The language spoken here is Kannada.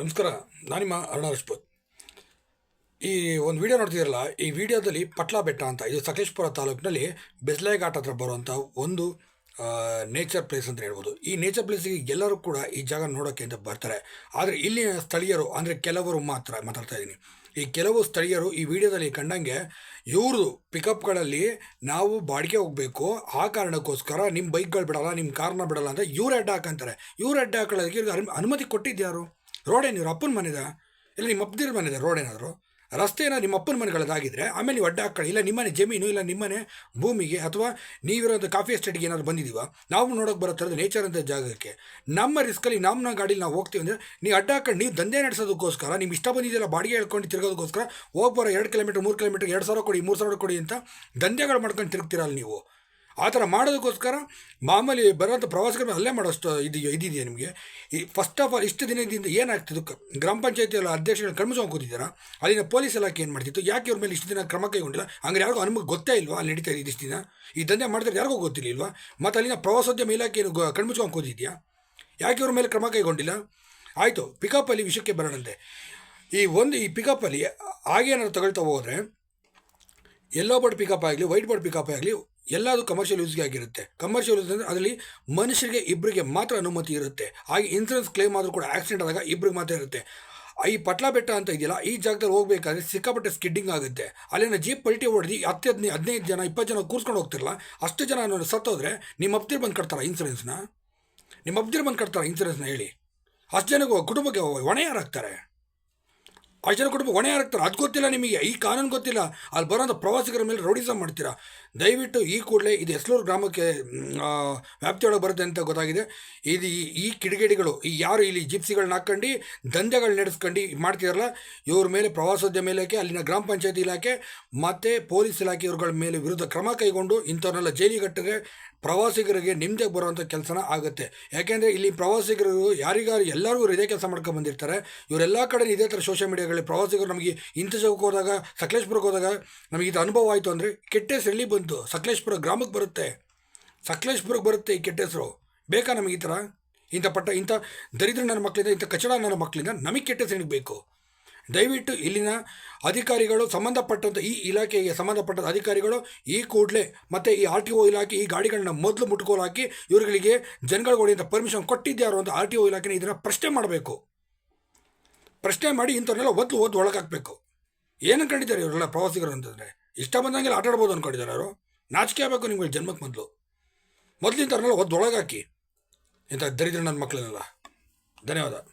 ನಮಸ್ಕಾರ ನಿಮ್ಮ ಅರುಣ ರಜಪೂತ್. ಈ ಒಂದು ವಿಡಿಯೋ ನೋಡ್ತಿದ್ದೀರಲ್ಲ, ಈ ವಿಡಿಯೋದಲ್ಲಿ ಪಟ್ಲಾ ಬೆಟ್ಟ ಅಂತ, ಇದು ಸಕಲೇಶ್ಪುರ ತಾಲೂಕಿನಲ್ಲಿ ಬೆಸ್ಲಾಯಘಾಟ್ ಹತ್ರ ಬರುವಂಥ ಒಂದು ನೇಚರ್ ಪ್ಲೇಸ್ ಅಂತ ಹೇಳ್ಬೋದು. ಈ ನೇಚರ್ ಪ್ಲೇಸಿಗೆ ಎಲ್ಲರೂ ಕೂಡ ಈ ಜಾಗ ನೋಡೋಕ್ಕೆ ಅಂತ ಬರ್ತಾರೆ. ಆದರೆ ಇಲ್ಲಿನ ಸ್ಥಳೀಯರು, ಅಂದರೆ ಕೆಲವರು ಮಾತ್ರ ಮಾತಾಡ್ತಾ ಇದ್ದೀನಿ ಈ ಕೆಲವು ಸ್ಥಳೀಯರು ಈ ವಿಡಿಯೋದಲ್ಲಿ ಕಂಡಂಗೆ ಇವ್ರದ್ದು ಪಿಕಪ್ಗಳಲ್ಲಿ ನಾವು ಬಾಡಿಗೆ ಹೋಗಬೇಕು, ಆ ಕಾರಣಕ್ಕೋಸ್ಕರ ನಿಮ್ಮ ಬೈಕ್ಗಳು ಬಿಡಲ್ಲ ನಿಮ್ಮ ಕಾರ್ನ ಬಿಡಲ್ಲ ಅಂತ ಇವ್ರು ಅಡ್ಡ ಹಾಕಂತಾರೆ. ಇವ್ರು ಅಡ್ಡ ಹಾಕೊಳ್ಳೋದಕ್ಕೆ ಅನುಮತಿ ಕೊಟ್ಟಿದ್ಯಾರು ರೋಡ್ ಏನು ಇವ್ರ ಅಪ್ಪನ ಮನೆದ? ಇಲ್ಲ ನಿಮ್ಮ ಅಪ್ಪದಿರ ಮನೆದ ರೋಡ್ ಏನಾದರೂ ರಸ್ತೆ ಏನಾದ್ರು ನಿಮ್ಮ ಅಪ್ಪನ ಮನೆಗಳದಾಗಿದ್ದರೆ ಆಮೇಲೆ ನೀವು ಅಡ್ಡ ಹಾಕೊಳ್ಳಿ ಇಲ್ಲ ನಿಮ್ಮನೆ ಜಮೀನು, ಇಲ್ಲ ನಿಮ್ಮನೆ ಭೂಮಿಗೆ ಅಥವಾ ನೀವಿರೋದು ಕಾಫಿ ಎಸ್ಟೇಟ್ಗೆ ಏನಾದ್ರು ಬಂದಿದ್ದೀವ ನಾವು ನೋಡೋಕೆ ಬರೋ ನೇಚರ್ ಅಂತ ಜಾಗಕ್ಕೆ. ನಮ್ಮ ರಿಸ್ಕಲ್ಲಿ ನಮ್ಮ ಗಾಡೀಲಿ ನಾವು ಹೋಗ್ತೀವಿ ಅಂದರೆ ನೀವು ಅಡ್ಡ ಹಾಕೊಂಡು ನೀವು ದಂಧೆ ನಡೆಸೋದಕ್ಕೋಸ್ಕರ ನಿಮ್ಮ ಇಷ್ಟ ಬಂದಿದೆಯಲ್ಲ ಬಾಡಿಗೆ ಹೇಳ್ಕೊಂಡು ತಿರುಗೋದಕ್ಕೋಸ್ಕರ ಹೋಗ್ಬರೋ ಎರಡು ಕಿಲೋಮೀಟ್ರ್ ಮೂರು ಕಿಲೋಮೀಟ್ರ್ ಎರಡು ಸಾವಿರ ಕೊಡಿ, ಮೂರು ಸಾವಿರ ಕೊಡಿ ಅಂತ ದಂಧೆಗಳು ಮಾಡ್ಕೊಂಡು ತಿರುಗ್ತಿರಲ್ಲ ನೀವು. ಆ ಥರ ಮಾಡೋದಕ್ಕೋಸ್ಕರ ಮಾಮೂಲಿ ಬರೋಂಥ ಪ್ರವಾಸಿಗರ ಮೇಲೆ ಅಲ್ಲೇ ಮಾಡೋಷ್ಟು ಇದೆಯೋ ಇದಿದೆಯಾ ನಿಮಗೆ? ಈ ಫಸ್ಟ್ ಆಫ್ ಆಲ್ ಇಷ್ಟು ದಿನದಿಂದ ಏನಾಗ್ತಿದ್ದು ಗ್ರಾಮ ಪಂಚಾಯತಿ ಎಲ್ಲ ಕಣ್ಮಿಸ್ಕೊಂಡು ಕೂತಿದ್ದೀರಾ? ಅಲ್ಲಿನ ಪೊಲೀಸ್ ಇಲಾಖೆ ಏನು ಮಾಡ್ತಿತ್ತು? ಯಾಕೆ ಇವ್ರ ಮೇಲೆ ಇಷ್ಟು ದಿನ ಕ್ರಮ ಕೈಗೊಂಡಿಲ್ಲ? ಹಂಗೆ ಯಾರಿಗೂ ನಮಗೆ ಗೊತ್ತೇ ಇಲ್ವಾ ಅಲ್ಲಿ ನಡೀತಾ ಇದೆ ಇಷ್ಟು ದಿನ? ಈ ದಂಧೆ ಮಾಡಿದ್ರೆ ಯಾರಿಗೂ ಗೊತ್ತಿರಲಿಲ್ವಾ? ಮತ್ತು ಅಲ್ಲಿನ ಪ್ರವಾಸೋದ್ಯಮ ಇಲಾಖೆ ಕಣ್ಮುಚ್ಕೊಂಡು ಕೂತಿದ್ಯಾ? ಯಾಕೆ ಇವ್ರ ಮೇಲೆ ಕ್ರಮ ಕೈಗೊಂಡಿಲ್ಲ? ಆಯಿತು ಪಿಕಪ್ಪಲ್ಲಿ ವಿಷಯಕ್ಕೆ ಬರೋಣಂತೆ. ಈ ಒಂದು ಈ ಪಿಕಪ್ಪಲ್ಲಿ ಆಗೇನಾದ್ರು ತಗೊಳ್ತಾ ಹೋದರೆ ಎಲ್ಲೋ ಬೋರ್ಡ್ ಪಿಕಪ್ ಆಗಲಿ ವೈಟ್ ಬೋರ್ಡ್ ಪಿಕಪ್ ಆಗಲಿ ಎಲ್ಲದು ಕಮರ್ಷಿಯಲ್ ಯೂಸ್ಗೆ ಆಗಿರುತ್ತೆ. ಕಮರ್ಷಿಯಲ್ ಯೂಸ್ ಅಂದರೆ ಅದರಲ್ಲಿ ಮನುಷ್ಯರಿಗೆ ಇಬ್ಬರಿಗೆ ಮಾತ್ರ ಅನುಮತಿ ಇರುತ್ತೆ. ಹಾಗೆ ಇನ್ಸೂರೆನ್ಸ್ ಕ್ಲೇಮ್ ಆದರೂ ಕೂಡ ಆಕ್ಸಿಡೆಂಟ್ ಆದಾಗ ಇಬ್ಬರಿಗೆ ಮಾತ್ರ ಇರುತ್ತೆ. ಈ ಪಟ್ಲ ಬೆಟ್ಟ ಅಂತ ಇದೆಯಲ್ಲ, ಈ ಜಾಗದಲ್ಲಿ ಹೋಗ್ಬೇಕಾದ್ರೆ ಸಿಕ್ಕಾಪಟ್ಟೆ ಸ್ಕಿಡ್ಡಿಂಗ್ ಆಗುತ್ತೆ. ಅಲ್ಲಿನ ಜೀಪ್ ಪಲ್ಟಿ ಹೊಡೆದು ಹತ್ತು ಹದಿನೈದು ಹದಿನೈದು ಜನ ಇಪ್ಪತ್ತು ಜನ ಕೂರ್ಸ್ಕೊಂಡು ಹೋಗ್ತಿರಲ್ಲ ಅಷ್ಟು ಜನ ಸತ್ತೋದ್ರೆ ನಿಮ್ಮ ಅಪ್ತಿರ್ ಬಂದು ಕಟ್ತಾರ ಇನ್ಸೂರೆನ್ಸ್ನ ನಿಮ್ಮ ಅಪ್ತಿರ್ ಬಂದು ಕಟ್ತಾರ ಇನ್ಸೂರೆನ್ಸ್ನ ಹೇಳಿ? ಅಷ್ಟು ಜನಕ್ಕೆ ಕುಟುಂಬಕ್ಕೆ ಹೊಣೆ ಯಾರಾಗ್ತಾರೆ ಜನ ಕುಟುಂಬ ಹೊಣೆ ಹಾಕ್ತಾರೆ ಅದು ಗೊತ್ತಿಲ್ಲ ನಿಮಗೆ, ಈ ಕಾನೂನು ಗೊತ್ತಿಲ್ಲ. ಅಲ್ಲಿ ಬರೋಂಥ ಪ್ರವಾಸಿಗರ ಮೇಲೆ ರೌಡಿಸಮ್ ಮಾಡ್ತೀರಾ? ದಯವಿಟ್ಟು ಈ ಕೂಡಲೇ ಇದು ಎಸ್ಲೂರು ಗ್ರಾಮಕ್ಕೆ ವ್ಯಾಪ್ತಿಯೊಳಗೆ ಬರುತ್ತೆ ಅಂತ ಗೊತ್ತಾಗಿದೆ. ಇದು ಈ- ಈ ಕಿಡಿಗೇಡಿಗಳು, ಈ ಯಾರು ಇಲ್ಲಿ ಜಿಪ್ಸಿಗಳನ್ನ ಹಾಕ್ಕೊಂಡು ದಂಧೆಗಳು ನಡೆಸ್ಕೊಂಡು ಮಾಡ್ತಿದಾರಲ್ಲ, ಇವ್ರ ಮೇಲೆ ಪ್ರವಾಸೋದ್ಯಮ ಇಲಾಖೆ, ಅಲ್ಲಿನ ಗ್ರಾಮ ಪಂಚಾಯತಿ ಇಲಾಖೆ, ಮತ್ತು ಪೊಲೀಸ್ ಇಲಾಖೆ ಇವ್ರಗಳ ಮೇಲೆ ವಿರುದ್ಧ ಕ್ರಮ ಕೈಗೊಂಡು ಇಂಥವ್ರನ್ನೆಲ್ಲ ಜೈಲಿಗಟ್ಟಿಗೆ ಪ್ರವಾಸಿಗರಿಗೆ ನಿಮ್ಮದೇ ಬರುವಂಥ ಕೆಲಸನ ಆಗುತ್ತೆ. ಯಾಕೆಂದರೆ ಇಲ್ಲಿ ಪ್ರವಾಸಿಗರು ಯಾರಿಗಾರು ಎಲ್ಲರಿಗೂ ಇದೇ ಕೆಲಸ ಮಾಡ್ಕೊಂಡು ಬಂದಿರ್ತಾರೆ. ಇವರೆಲ್ಲ ಕಡೆ ಇದೇ ಥರ ಸೋಷಿಯಲ್ ಮೀಡಿಯಾಗಳಲ್ಲಿ ಪ್ರವಾಸಿಗರು ನಮಗೆ ಇಂಥ ಜಾಗಕ್ಕೆ ಹೋದಾಗ, ಸಕಲೇಶ್ಪುರಕ್ಕೆ ಹೋದಾಗ ನಮಗೆ ಇದು ಅನುಭವ ಆಯಿತು ಅಂದರೆ ಕೆಟ್ಟ ಹೆಸರು ಎಲ್ಲಿ ಬಂತು? ಸಕಲೇಶ್ಪುರ ಗ್ರಾಮಕ್ಕೆ ಬರುತ್ತೆ. ಸಕಲೇಶ್ಪುರಕ್ಕೆ ಬರುತ್ತೆ ಈ ಕೆಟ್ಟ ಹೆಸರು ಬೇಕಾ ನಮಗೆ ಈ ಥರ ಇಂಥ ಪಟ್ಟ, ಇಂಥ ದರಿದ್ರ ನನ್ನ ಮಕ್ಕಳಿಂದ ಇಂಥ ಕಚಡ ನನ್ನ ಮಕ್ಕಳಿಂದ ನಮಗೆ ಕೆಟ್ಟ ಹೆಸರಿಗೆ ಬೇಕು ದಯವಿಟ್ಟು ಇಲ್ಲಿನ ಅಧಿಕಾರಿಗಳು ಸಂಬಂಧಪಟ್ಟಂಥ ಈ ಇಲಾಖೆಗೆ ಸಂಬಂಧಪಟ್ಟ ಅಧಿಕಾರಿಗಳು ಈ ಕೂಡಲೇ ಮತ್ತು ಈ ಆರ್ ಟಿ ಒ ಇಲಾಖೆ ಈ ಗಾಡಿಗಳನ್ನ ಮೊದಲು ಮುಟ್ಕೋಲು ಹಾಕಿ ಇವ್ರುಗಳಿಗೆ ಜನಗಳಿಂದ ಪರ್ಮಿಷನ್ ಕೊಟ್ಟಿದ್ಯಾರು ಅಂತ ಆರ್ ಟಿ ಒ ಇಲಾಖೆನ ಇದನ್ನು ಪ್ರಶ್ನೆ ಮಾಡಬೇಕು. ಪ್ರಶ್ನೆ ಮಾಡಿ ಇಂಥವ್ರನ್ನೆಲ್ಲ ಒದ್ದು ಒದ್ದು ಒಳಗೆ ಹಾಕಬೇಕು ಏನು ಕಂಡಿದ್ದಾರೆ ಇವರೆಲ್ಲ ಪ್ರವಾಸಿಗರು ಅಂತಂದರೆ? ಇಷ್ಟ ಬಂದಂಗೆಲ್ಲ ಆಟ ಆಡ್ಬೋದು ಅಂದ್ಕೊಂಡಿದ್ದಾರೆ ಅವರು. ನಾಚಿಕೆ ಆಗಬೇಕು ನಿಮ್ಗೆ ಜನ್ಮಕ್ಕೆ ಮೊದಲು. ಮೊದಲು ಇಂಥವ್ರನ್ನೆಲ್ಲ ಒದ್ದು ಒಳಗೆ ಹಾಕಿ ಇಂಥ ದರಿದ್ರ ನನ್ನ ಮಕ್ಕಳನ್ನೆಲ್ಲ ಧನ್ಯವಾದ.